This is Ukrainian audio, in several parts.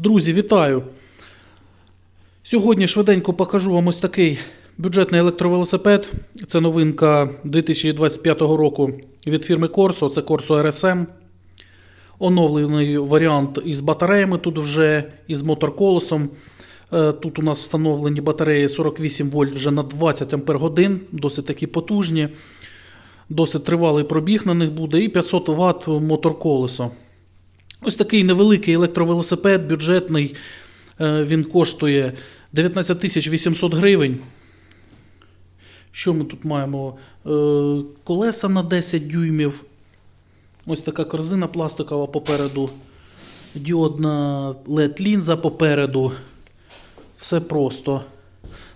Друзі, вітаю! Сьогодні швиденько покажу вам ось такий бюджетний електровелосипед. Це новинка 2025 року від фірми Corso. Це Corso RSM. Оновлений варіант із батареями. Тут вже із моторколесом. Е, Тут у нас встановлені батареї 48 вольт вже на 20 Ампер годин, досить такі потужні. Досить тривалий пробіг на них буде, і 500 Вт моторколесо. Ось такий невеликий електровелосипед, бюджетний. Е, Він коштує 19 тисяч 800 гривень. Що ми тут маємо? Е, Колеса на 10 дюймів. Ось така корзина пластикова попереду. Діодна LED-лінза попереду. Все просто.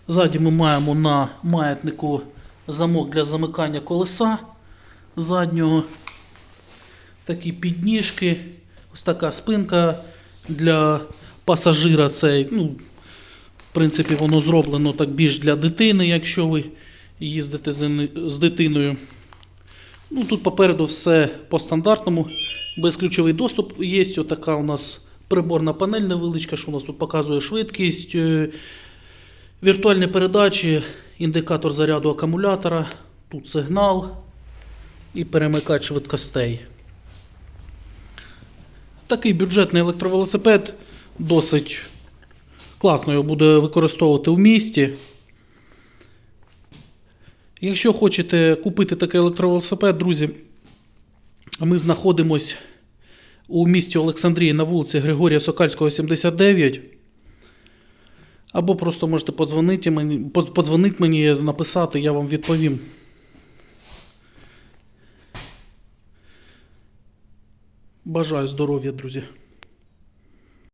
Ззаді ми маємо на маятнику замок для замикання колеса заднього. Такі підніжки. Ось така спинка для пасажира. Це, ну, в принципі, воно зроблено так більш для дитини, якщо ви їздите з дитиною. Ну, тут попереду все по стандартному. Безключовий доступ є. Отака у нас приборна панель невеличка, що у нас тут показує швидкість, е, віртуальні передачі, індикатор заряду акумулятора, тут сигнал і перемикач швидкостей. Такий бюджетний електровелосипед досить класно його буде використовувати в місті. Якщо хочете купити такий електровелосипед, друзі, ми знаходимось у місті Олександрії на вулиці Григорія Сокальського, 79. Або просто можете подзвонити мені, подзвонити мені, написати, я вам відповім. Бажаю здоров'я, друзі.